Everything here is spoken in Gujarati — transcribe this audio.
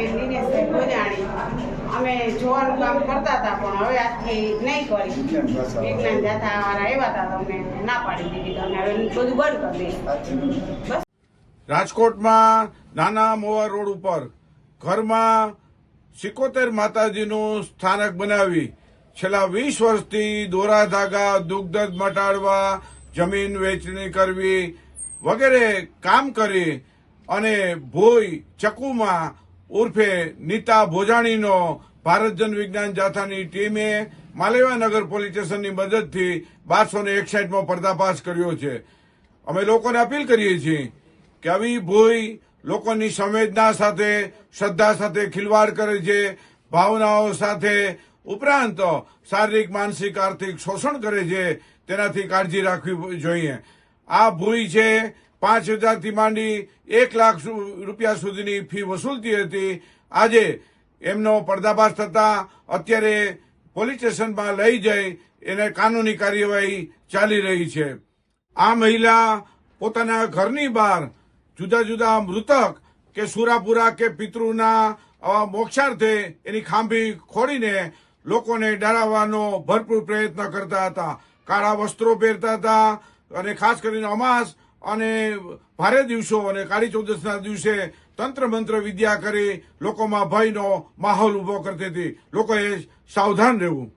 બેન દિનેશભાઈ અમે જોવાનું કામ કરતા હતા, પણ હવે આજથી નહીં કરી. વિજ્ઞાન જાતા વાળા આવ્યા હતા તો ના પાડી દીધી તમે હવે બધું બંધ કરી દઈશું. રાજકોટમાં નાના મોવા રોડ ઉપર ઘરમાં સિકોતેર માતાજીનું સ્થાનક બનાવી છેલ્લા વીસ વર્ષથી દોરા ધાગા દુગ્ધ મટાડવા, જમીન વેચણી કરવી વગેરે કામ કરી અને ભોઈ ચકુમાં ઉર્ફે નીતા ભોજાણીનો ભારત જન વિજ્ઞાન જાથાની ટીમે માલેવા નગર પોલીસ સ્ટેશનની મદદથી બારસો ને એકસાઠમાં પર્દાફાશ કર્યો છે. અમે લોકોને અપીલ કરીએ છીએ કે આવી ભોય લોકોની સંવેદના સાથે, શ્રદ્ધા સાથે ખિલવાડ કરે છે, ભાવનાઓ સાથે ઉપરાંત શારીરિક, માનસિક, આર્થિક શોષણ કરે છે, તેનાથી કાળજી રાખવી જોઈએ. આ ભૂઈ છે પાંચ હજારથી માંડી એક લાખ રૂપિયા સુધીની ફી વસૂલતી હતી. આજે એમનો પર્દાફાશ થતા અત્યારે પોલીસ સ્ટેશનમાં લઈ જઈ એને કાનૂની કાર્યવાહી ચાલી રહી છે. આ મહિલા પોતાના ઘરની બહાર જુદા જુદા મૃતક કે સુરાપુરા કે પિતૃના મોક્ષાર્થે એની ખાંભી ખોડીને લોકોને ડરાવવાનો ભરપૂર પ્રયત્ન કરતા હતા. કાળા વસ્ત્રો પહેરતા હતા અને ખાસ કરીને અમાસ અને ભારે દિવસો અને કાળી ચૌદસના દિવસે તંત્ર મંત્ર વિદ્યા કરી લોકોમાં ભયનો માહોલ ઊભો કરતી હતી. લોકોએ સાવધાન રહેવું.